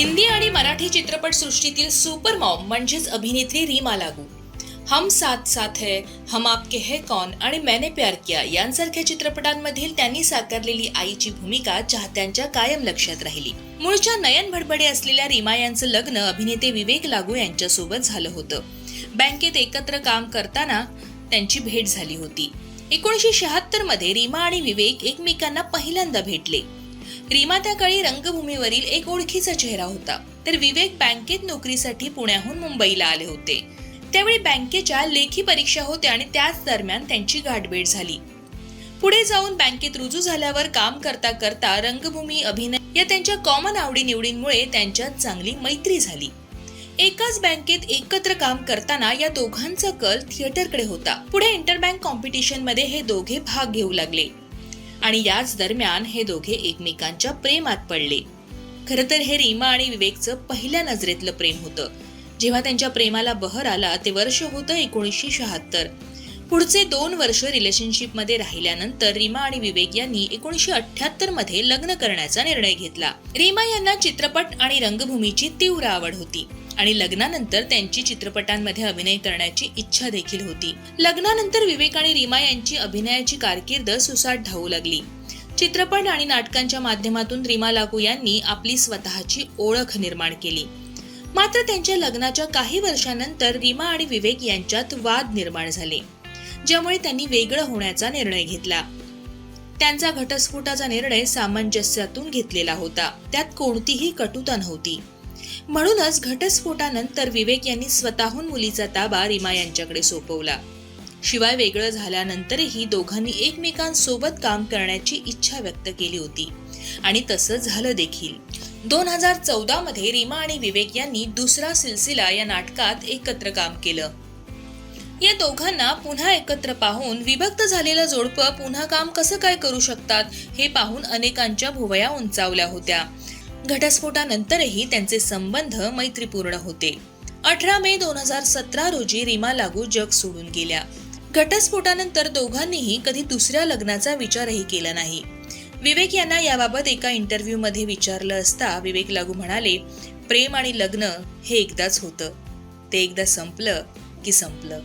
हिंदी आणि मराठी चित्रपटसृष्टीतील super Maugham म्हणजेच अभिनेत्री रीमा लागू. हम साथ साथ है हम आपके है कौन आणि मैंने प्यार किया यांसारख्या चित्रपटांमधील त्यांनी साकारलेली आईची भूमिका चाहत्यांच्या कायम लक्षात राहिली. मूळच्या नयन भडबडे असलेल्या रीमा यांचं लग्न अभिनेते विवेक लागू यांच्यासोबत झालं होतं. बँकेत एकत्र काम करताना त्यांची भेट झाली होती. एकोणीसशे शहात्तरमध्ये रीमा आणि विवेक एकमेकांना पहिल्यांदा भेटले. रीमा त्या काळी रंगभूमीवरील एक ओळखीचा चेहरा होता. तर विवेक बँकेत नोकरीसाठी पुण्याहून मुंबईला आले होते. त्यावेळी बँकेच्या लेखी परीक्षा होत्या आणि त्याच दरम्यान त्यांची गाठभेट झाली. पुढे जाऊन बँकेत रुजू झाल्यावर काम करता करता रंगभूमी अभिनय या त्यांच्या कॉमन आवडीनिवडींमुळे त्यांच्यात चांगली मैत्री झाली. एकाच बँकेत एकत्र काम करताना या दोघांचा कल थिएटरकडे होता. पुढे इंटरबँक कॉम्पिटिशनमध्ये हे दोघे भाग घेऊ लागले. आणि याच दरम्यान हे दोघे एकमेकांच्या प्रेमात पडले. खरं तर हे रीमा आणि विवेकचं पहिल्या नजरेतलं प्रेम होतं. जेव्हा त्यांच्या प्रेमाला बहर आला ते वर्ष होतं एकोणीसशे शहात्तर. पुढचे दोन वर्ष रिलेशनशिपमध्ये राहिल्यानंतर रीमा आणि विवेक यांनी एकोणीसशे अठ्याहत्तरमध्ये लग्न करण्याचा निर्णय घेतला. रीमा यांना चित्रपट आणि रंगभूमीची तीव्र आवड होती. आणि लग्नानंतर त्यांची चित्रपटांमध्ये अभिनय करण्याची इच्छा देखील होती. लग्नानंतर विवेक आणि रीमा यांची अभिनयाची कारकीर्द सुसाट धावू लागली. चित्रपट आणि नाटकांच्या माध्यमातून रीमा लागू यांनी आपली स्वतःची ओळख निर्माण केली. मात्र त्यांच्या लग्नाच्या काही वर्षानंतर रीमा आणि विवेक यांच्यात वाद निर्माण झाले ज्यामुळे त्यांनी वेगळं होण्याचा निर्णय घेतला. त्यांचा घटस्फोटाचा निर्णय सामंजस्यातून घेतलेला होता. त्यात कोणतीही कटुता नव्हती. म्हणूनच घटस्फोटानंतर विवेक यांनी स्वतःहून मुलीचा ताबा रिमा यांच्याकडे सोपवला. शिवाय वेगळं झाल्यानंतरही दोघांनी एकमेकांसोबत काम करण्याची इच्छा व्यक्त केली होती. आणि तसं झालं देखील. दोन हजार चौदा मध्ये रीमा आणि विवेक यांनी दुसरा सिलसिला या नाटकात एकत्र काम केलं. या दोघांना पुन्हा एकत्र पाहून विभक्त झालेलं जोडपं पुन्हा काम कसं काय करू शकतात हे पाहून अनेकांच्या भुवया उंचावल्या होत्या. घटस्फोटानंतरही त्यांचे संबंध मैत्रीपूर्ण होते. अठरा मे दोन हजार सतरा रोजी रीमा लागू जग सोडून गेल्या. घटस्फोटानंतर दोघांनीही कधी दुसऱ्या लग्नाचा विचारही केला नाही. विवेक यांना याबाबत एका इंटरव्ह्यू मध्ये विचारलं असता विवेक लागू म्हणाले प्रेम आणि लग्न हे एकदाच होतं. ते एकदा संपलं की संपलं.